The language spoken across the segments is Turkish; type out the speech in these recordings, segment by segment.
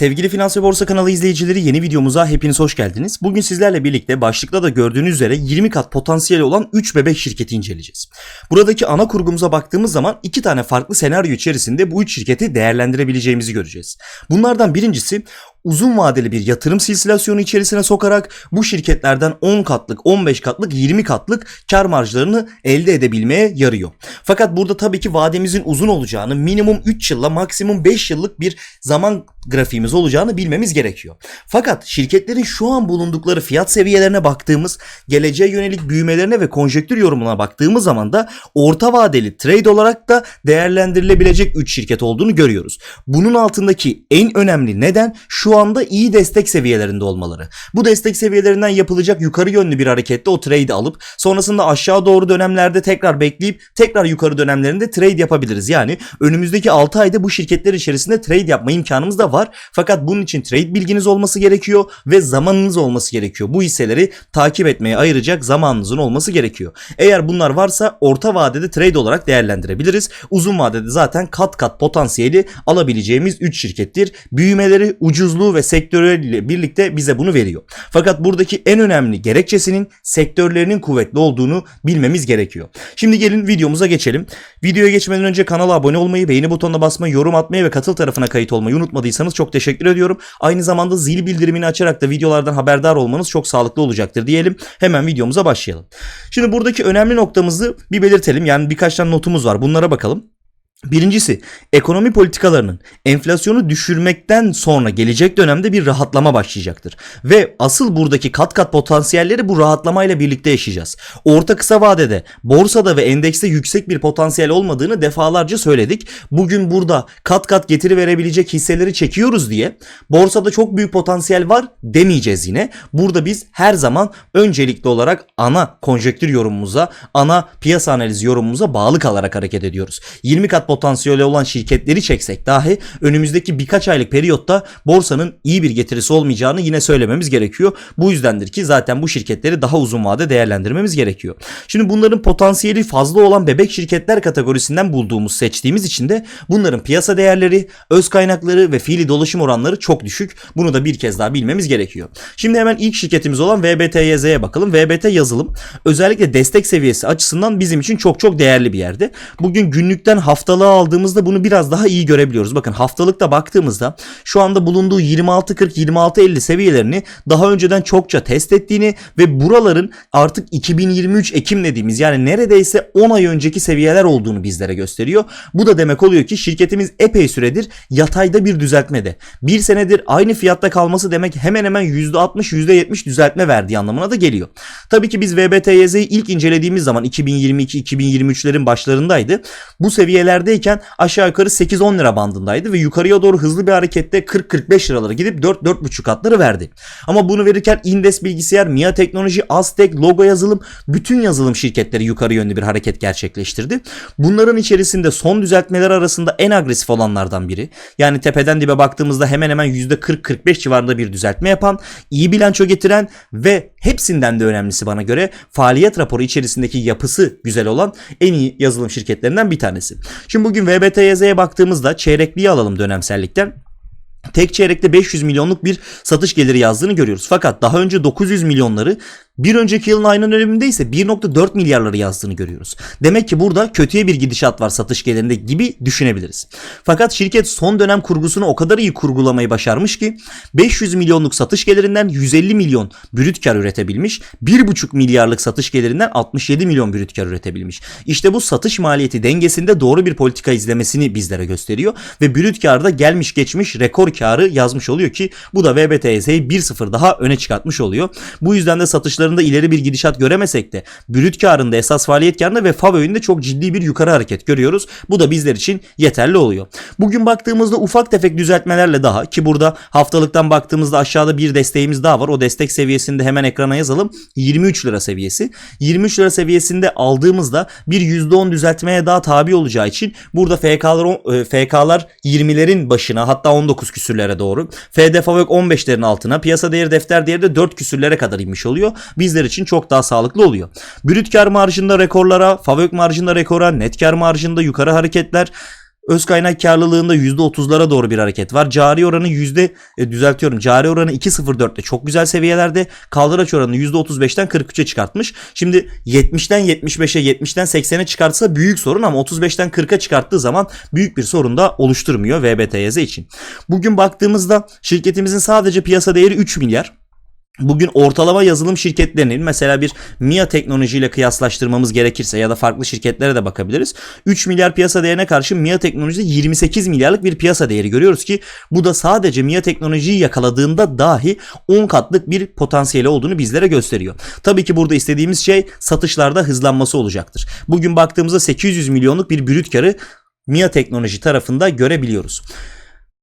Sevgili Finans ve Borsa kanalı izleyicileri yeni videomuza hepiniz hoş geldiniz. Bugün sizlerle birlikte başlıkta da gördüğünüz üzere 20 kat potansiyeli olan 3 bebek şirketi inceleyeceğiz. Buradaki ana kurgumuza baktığımız zaman iki tane farklı senaryo içerisinde bu üç şirketi değerlendirebileceğimizi göreceğiz. Bunlardan birincisi uzun vadeli bir yatırım silsilasyonu içerisine sokarak bu şirketlerden 10 katlık, 15 katlık, 20 katlık kar marjlarını elde edebilmeye yarıyor. Fakat burada tabii ki vademizin uzun olacağını, minimum 3 yılla maksimum 5 yıllık bir zaman grafiğimiz olacağını bilmemiz gerekiyor. Fakat şirketlerin şu an bulundukları fiyat seviyelerine baktığımız, geleceğe yönelik büyümelerine ve konjektür yorumuna baktığımız zaman da orta vadeli trade olarak da değerlendirilebilecek 3 şirket olduğunu görüyoruz. Bunun altındaki en önemli neden şu anda iyi destek seviyelerinde olmaları. Bu destek seviyelerinden yapılacak yukarı yönlü bir harekette o trade alıp sonrasında aşağı doğru dönemlerde tekrar bekleyip tekrar yukarı dönemlerinde trade yapabiliriz. Yani önümüzdeki 6 ayda bu şirketler içerisinde trade yapma imkanımız da var. Fakat bunun için trade bilginiz olması gerekiyor ve zamanınız olması gerekiyor. Bu hisseleri takip etmeye ayıracak zamanınızın olması gerekiyor. Eğer bunlar varsa orta vadede trade olarak değerlendirebiliriz. Uzun vadede zaten kat kat potansiyeli alabileceğimiz 3 şirkettir. Büyümeleri, ucuzluğu ve sektörleriyle birlikte bize bunu veriyor. Fakat buradaki en önemli gerekçesinin sektörlerinin kuvvetli olduğunu bilmemiz gerekiyor. Şimdi gelin videomuza geçelim. Videoya geçmeden önce kanala abone olmayı, beğeni butonuna basmayı, yorum atmayı ve katıl tarafına kayıt olmayı unutmadıysanız çok teşekkür ediyorum. Aynı zamanda zil bildirimini açarak da videolardan haberdar olmanız çok sağlıklı olacaktır diyelim. Hemen videomuza başlayalım. Şimdi buradaki önemli noktamızı bir belirtelim. Yani birkaç tane notumuz var. Bunlara bakalım. Birincisi ekonomi politikalarının enflasyonu düşürmekten sonra gelecek dönemde bir rahatlama başlayacaktır. Ve asıl buradaki kat kat potansiyelleri bu rahatlamayla birlikte yaşayacağız. Orta kısa vadede borsada ve endekste yüksek bir potansiyel olmadığını defalarca söyledik. Bugün burada kat kat getiri verebilecek hisseleri çekiyoruz diye borsada çok büyük potansiyel var demeyeceğiz yine. Burada biz her zaman öncelikli olarak ana konjektür yorumumuza, ana piyasa analizi yorumumuza bağlı kalarak hareket ediyoruz. 20 kat potansiyeli olan şirketleri çeksek dahi önümüzdeki birkaç aylık periyotta borsanın iyi bir getirisi olmayacağını yine söylememiz gerekiyor. Bu yüzdendir ki zaten bu şirketleri daha uzun vade değerlendirmemiz gerekiyor. Şimdi bunların potansiyeli fazla olan bebek şirketler kategorisinden bulduğumuz seçtiğimiz için de bunların piyasa değerleri, öz kaynakları ve fiili dolaşım oranları çok düşük. Bunu da bir kez daha bilmemiz gerekiyor. Şimdi hemen ilk şirketimiz olan VBTYZ'ye bakalım. VBT yazılım özellikle destek seviyesi açısından bizim için çok çok değerli bir yerde. Bugün günlükten haftalığa aldığımızda bunu biraz daha iyi görebiliyoruz. Bakın haftalıkta baktığımızda şu anda bulunduğu 26.40-26.50 seviyelerini daha önceden çokça test ettiğini ve buraların artık 2023 Ekim dediğimiz yani neredeyse 10 ay önceki seviyeler olduğunu bizlere gösteriyor. Bu da demek oluyor ki şirketimiz epey süredir yatayda bir düzeltmede. Bir senedir aynı fiyatta kalması demek hemen hemen %60 %70 düzeltme verdiği anlamına da geliyor. Tabii ki biz VBTYZ'yi ilk incelediğimiz zaman 2022-2023'lerin başlarındaydı. Bu seviyelerdeyken aşağı yukarı 8-10 lira bandındaydı ve yukarıya doğru hızlı bir harekette 40-45 liralara gidip 4-4,5 katları verdi. Ama bunu verirken Indes Bilgisayar, Mia Teknoloji, Aztek, Logo Yazılım bütün yazılım şirketleri yukarı yönlü bir hareket gerçekleştirdi. Bunların içerisinde son düzeltmeler arasında en agresif olanlardan biri. Yani tepeden dibe baktığımızda hemen hemen %40-45 civarında bir düzeltme yapan, iyi bilanço getiren ve hepsinden de önemlisi bana göre faaliyet raporu içerisindeki yapısı güzel olan en iyi yazılım şirketlerinden bir tanesi. Şimdi bugün VBTYZ'ye baktığımızda çeyrekliği alalım dönemsellikten. Tek çeyrekte 500 milyonluk bir satış geliri yazdığını görüyoruz. Fakat daha önce 900 milyonları bir önceki yılın aynı döneminde ise 1.4 milyarları yazdığını görüyoruz. Demek ki burada kötüye bir gidişat var satış gelirinde gibi düşünebiliriz. Fakat şirket son dönem kurgusunu o kadar iyi kurgulamayı başarmış ki 500 milyonluk satış gelirinden 150 milyon brüt kar üretebilmiş. 1.5 milyarlık satış gelirinden 67 milyon brüt kar üretebilmiş. İşte bu satış maliyeti dengesinde doğru bir politika izlemesini bizlere gösteriyor ve brüt karda gelmiş geçmiş rekor karı yazmış oluyor ki bu da VBTS'yi 1-0 daha öne çıkartmış oluyor. Bu yüzden de satışların karında ileri bir gidişat göremesek de brüt karında esas faaliyet karında ve FAV öğünde çok ciddi bir yukarı hareket görüyoruz. Bu da bizler için yeterli oluyor. Bugün baktığımızda ufak tefek düzeltmelerle daha ki burada haftalıktan baktığımızda aşağıda bir desteğimiz daha var. O destek seviyesinde hemen ekrana yazalım. 23 lira seviyesi. 23 lira seviyesinde aldığımızda bir %10 düzeltmeye daha tabi olacağı için burada FK'lar FK'lar 20'lerin başına hatta 19 küsürlere doğru. FD FAVÖK 15'lerin altına piyasa değeri defter değeri de 4 küsürlere kadar inmiş oluyor bizler için çok daha sağlıklı oluyor. Brüt kar marjında rekorlara, favök marjında rekora, net kar marjında yukarı hareketler Öz kaynak karlılığında %30'lara doğru bir hareket var. Cari oranı yüzde e, düzeltiyorum. Cari oranı 2.04'te çok güzel seviyelerde. Kaldıraç oranını %35'ten 43'e çıkartmış. Şimdi 70'ten 75'e 70'ten 80'e çıkartsa büyük sorun ama 35'ten 40'a çıkarttığı zaman büyük bir sorun da oluşturmuyor VBTYZ için. Bugün baktığımızda şirketimizin sadece piyasa değeri 3 milyar. Bugün ortalama yazılım şirketlerinin mesela bir MIA teknolojiyle kıyaslaştırmamız gerekirse ya da farklı şirketlere de bakabiliriz. 3 milyar piyasa değerine karşı MIA teknolojide 28 milyarlık bir piyasa değeri görüyoruz ki bu da sadece MIA teknolojiyi yakaladığında dahi 10 katlık bir potansiyeli olduğunu bizlere gösteriyor. Tabii ki burada istediğimiz şey satışlarda hızlanması olacaktır. Bugün baktığımızda 800 milyonluk bir brüt karı MIA teknoloji tarafında görebiliyoruz.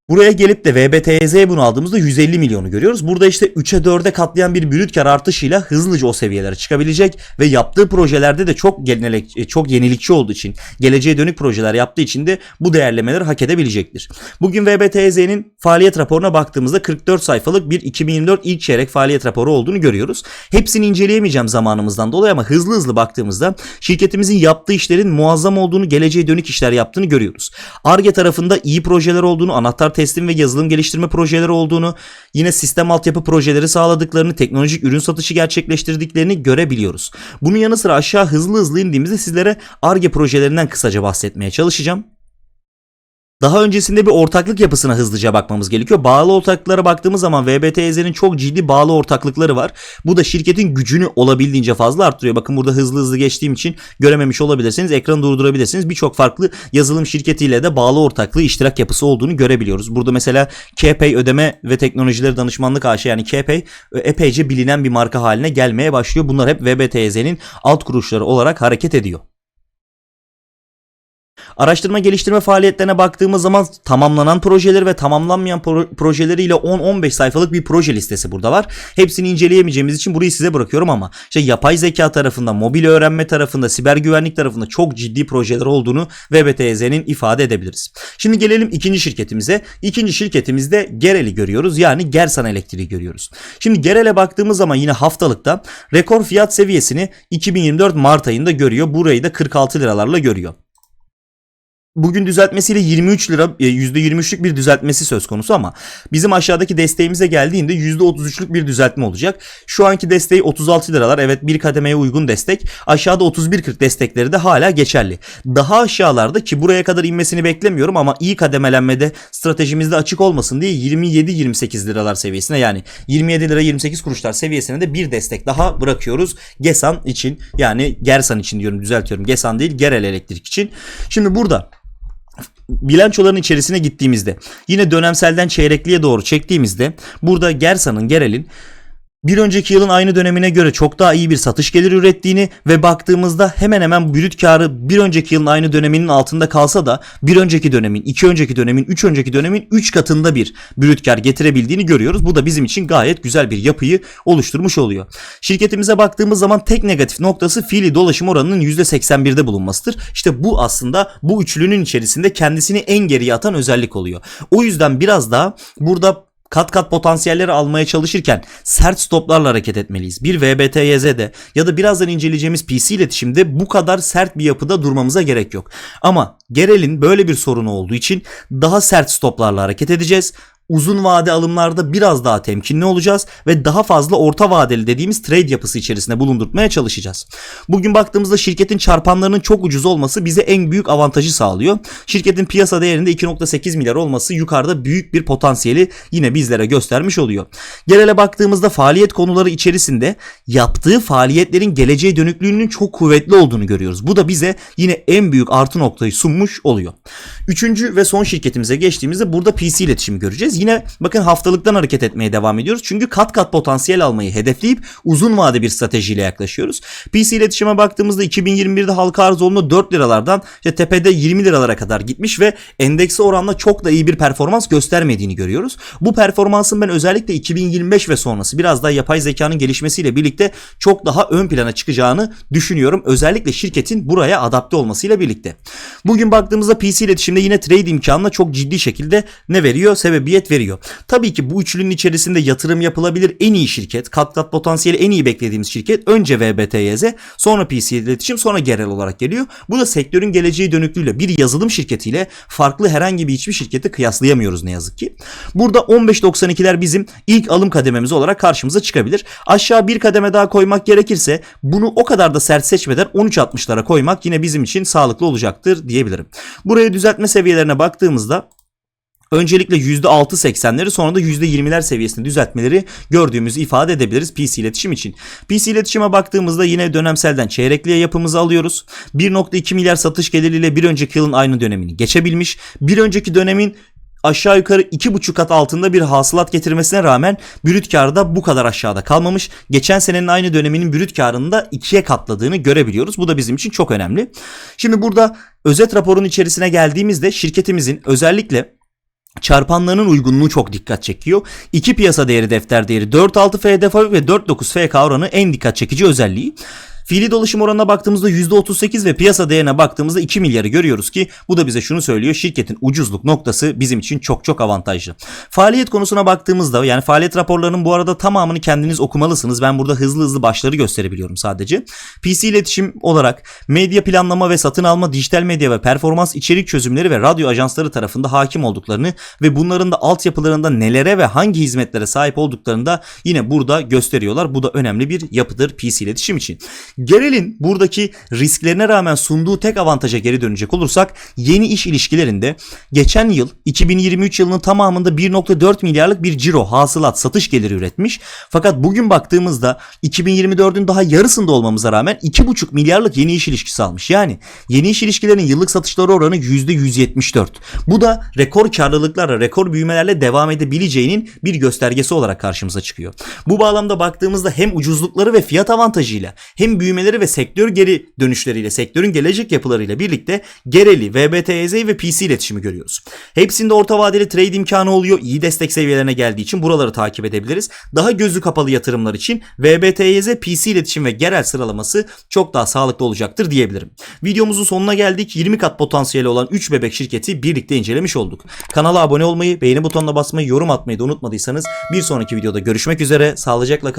Buraya gelip de VBTZ bunu aldığımızda 150 milyonu görüyoruz. Burada işte 3'e 4'e katlayan bir brüt kar artışıyla hızlıca o seviyelere çıkabilecek ve yaptığı projelerde de çok genelek, çok yenilikçi olduğu için, geleceğe dönük projeler yaptığı için de bu değerlemeleri hak edebilecektir. Bugün VBTZ'nin faaliyet raporuna baktığımızda 44 sayfalık bir 2024 ilk çeyrek faaliyet raporu olduğunu görüyoruz. Hepsini inceleyemeyeceğim zamanımızdan dolayı ama hızlı hızlı baktığımızda şirketimizin yaptığı işlerin muazzam olduğunu, geleceğe dönük işler yaptığını görüyoruz. ARGE tarafında iyi projeler olduğunu, anahtar teslim ve yazılım geliştirme projeleri olduğunu, yine sistem altyapı projeleri sağladıklarını, teknolojik ürün satışı gerçekleştirdiklerini görebiliyoruz. Bunun yanı sıra aşağı hızlı hızlı indiğimizde sizlere ARGE projelerinden kısaca bahsetmeye çalışacağım. Daha öncesinde bir ortaklık yapısına hızlıca bakmamız gerekiyor. Bağlı ortaklıklara baktığımız zaman VBTZ'nin çok ciddi bağlı ortaklıkları var. Bu da şirketin gücünü olabildiğince fazla arttırıyor. Bakın burada hızlı hızlı geçtiğim için görememiş olabilirsiniz. Ekranı durdurabilirsiniz. Birçok farklı yazılım şirketiyle de bağlı ortaklığı iştirak yapısı olduğunu görebiliyoruz. Burada mesela KPay ödeme ve teknolojileri danışmanlık AŞ yani KPay epeyce bilinen bir marka haline gelmeye başlıyor. Bunlar hep VBTZ'nin alt kuruluşları olarak hareket ediyor. Araştırma geliştirme faaliyetlerine baktığımız zaman tamamlanan projeleri ve tamamlanmayan pro- projeleriyle 10-15 sayfalık bir proje listesi burada var. Hepsini inceleyemeyeceğimiz için burayı size bırakıyorum ama işte yapay zeka tarafında, mobil öğrenme tarafında, siber güvenlik tarafında çok ciddi projeler olduğunu VBTZ'nin ifade edebiliriz. Şimdi gelelim ikinci şirketimize. İkinci şirketimizde Gerel'i görüyoruz. Yani Gersan Elektriği görüyoruz. Şimdi Gerel'e baktığımız zaman yine haftalıkta rekor fiyat seviyesini 2024 Mart ayında görüyor. Burayı da 46 liralarla görüyor bugün düzeltmesiyle 23 lira %23'lük bir düzeltmesi söz konusu ama bizim aşağıdaki desteğimize geldiğinde %33'lük bir düzeltme olacak. Şu anki desteği 36 liralar. Evet bir kademeye uygun destek. Aşağıda 31.40 destekleri de hala geçerli. Daha aşağılarda ki buraya kadar inmesini beklemiyorum ama iyi kademelenmede stratejimizde açık olmasın diye 27-28 liralar seviyesine yani 27 lira 28 kuruşlar seviyesine de bir destek daha bırakıyoruz. Gesan için yani Gersan için diyorum düzeltiyorum. Gesan değil Gerel Elektrik için. Şimdi burada bilançoların içerisine gittiğimizde yine dönemselden çeyrekliğe doğru çektiğimizde burada Gersa'nın Gerel'in bir önceki yılın aynı dönemine göre çok daha iyi bir satış geliri ürettiğini ve baktığımızda hemen hemen brüt karı bir önceki yılın aynı döneminin altında kalsa da bir önceki dönemin, iki önceki dönemin, üç önceki dönemin üç katında bir brüt kar getirebildiğini görüyoruz. Bu da bizim için gayet güzel bir yapıyı oluşturmuş oluyor. Şirketimize baktığımız zaman tek negatif noktası fiili dolaşım oranının %81'de bulunmasıdır. İşte bu aslında bu üçlünün içerisinde kendisini en geriye atan özellik oluyor. O yüzden biraz daha burada kat kat potansiyelleri almaya çalışırken sert stoplarla hareket etmeliyiz. Bir VBTYZ'de ya da birazdan inceleyeceğimiz PC iletişimde bu kadar sert bir yapıda durmamıza gerek yok. Ama Gerel'in böyle bir sorunu olduğu için daha sert stoplarla hareket edeceğiz uzun vade alımlarda biraz daha temkinli olacağız ve daha fazla orta vadeli dediğimiz trade yapısı içerisinde bulundurmaya çalışacağız. Bugün baktığımızda şirketin çarpanlarının çok ucuz olması bize en büyük avantajı sağlıyor. Şirketin piyasa değerinde 2.8 milyar olması yukarıda büyük bir potansiyeli yine bizlere göstermiş oluyor. Genele baktığımızda faaliyet konuları içerisinde yaptığı faaliyetlerin geleceğe dönüklüğünün çok kuvvetli olduğunu görüyoruz. Bu da bize yine en büyük artı noktayı sunmuş oluyor. Üçüncü ve son şirketimize geçtiğimizde burada PC iletişimi göreceğiz. Yine bakın haftalıktan hareket etmeye devam ediyoruz. Çünkü kat kat potansiyel almayı hedefleyip uzun vade bir stratejiyle yaklaşıyoruz. PC iletişime baktığımızda 2021'de halka arz olduğunda 4 liralardan işte tepede 20 liralara kadar gitmiş ve endeksi oranla çok da iyi bir performans göstermediğini görüyoruz. Bu performansın ben özellikle 2025 ve sonrası biraz daha yapay zekanın gelişmesiyle birlikte çok daha ön plana çıkacağını düşünüyorum. Özellikle şirketin buraya adapte olmasıyla birlikte. Bugün baktığımızda PC iletişimde yine trade imkanına çok ciddi şekilde ne veriyor? Sebebiyet veriyor. Tabii ki bu üçlünün içerisinde yatırım yapılabilir en iyi şirket, kat kat potansiyeli en iyi beklediğimiz şirket önce VBTYZ, sonra PC iletişim, sonra Gerel olarak geliyor. Bu da sektörün geleceği dönüklüğüyle bir yazılım şirketiyle farklı herhangi bir hiçbir şirketi kıyaslayamıyoruz ne yazık ki. Burada 15.92'ler bizim ilk alım kadememiz olarak karşımıza çıkabilir. Aşağı bir kademe daha koymak gerekirse bunu o kadar da sert seçmeden 13.60'lara koymak yine bizim için sağlıklı olacaktır diyebilirim. Buraya düzeltme seviyelerine baktığımızda Öncelikle %6.80'leri sonra da %20'ler seviyesinde düzeltmeleri gördüğümüzü ifade edebiliriz PC iletişim için. PC iletişime baktığımızda yine dönemselden çeyrekliğe yapımızı alıyoruz. 1.2 milyar satış geliriyle bir önceki yılın aynı dönemini geçebilmiş. Bir önceki dönemin aşağı yukarı 2,5 kat altında bir hasılat getirmesine rağmen brüt karda bu kadar aşağıda kalmamış. Geçen senenin aynı döneminin brüt karını da ikiye katladığını görebiliyoruz. Bu da bizim için çok önemli. Şimdi burada özet raporun içerisine geldiğimizde şirketimizin özellikle çarpanlarının uygunluğu çok dikkat çekiyor. İki piyasa değeri defter değeri 4.6 FDF ve 4.9 FK oranı en dikkat çekici özelliği. Fiili dolaşım oranına baktığımızda %38 ve piyasa değerine baktığımızda 2 milyarı görüyoruz ki bu da bize şunu söylüyor. Şirketin ucuzluk noktası bizim için çok çok avantajlı. Faaliyet konusuna baktığımızda yani faaliyet raporlarının bu arada tamamını kendiniz okumalısınız. Ben burada hızlı hızlı başları gösterebiliyorum sadece. PC iletişim olarak medya planlama ve satın alma, dijital medya ve performans içerik çözümleri ve radyo ajansları tarafında hakim olduklarını ve bunların da altyapılarında nelere ve hangi hizmetlere sahip olduklarını da yine burada gösteriyorlar. Bu da önemli bir yapıdır PC iletişim için. Gerel'in buradaki risklerine rağmen sunduğu tek avantaja geri dönecek olursak yeni iş ilişkilerinde geçen yıl 2023 yılının tamamında 1.4 milyarlık bir ciro hasılat satış geliri üretmiş. Fakat bugün baktığımızda 2024'ün daha yarısında olmamıza rağmen 2.5 milyarlık yeni iş ilişkisi almış. Yani yeni iş ilişkilerinin yıllık satışları oranı %174. Bu da rekor karlılıklarla, rekor büyümelerle devam edebileceğinin bir göstergesi olarak karşımıza çıkıyor. Bu bağlamda baktığımızda hem ucuzlukları ve fiyat avantajıyla hem büyümeleri ve sektör geri dönüşleriyle, sektörün gelecek yapılarıyla birlikte Gereli, VBTEZ ve PC iletişimi görüyoruz. Hepsinde orta vadeli trade imkanı oluyor. İyi destek seviyelerine geldiği için buraları takip edebiliriz. Daha gözü kapalı yatırımlar için VBTEZ, PC iletişim ve Gerel sıralaması çok daha sağlıklı olacaktır diyebilirim. Videomuzun sonuna geldik. 20 kat potansiyeli olan 3 bebek şirketi birlikte incelemiş olduk. Kanala abone olmayı, beğeni butonuna basmayı, yorum atmayı da unutmadıysanız bir sonraki videoda görüşmek üzere. Sağlıcakla kalın.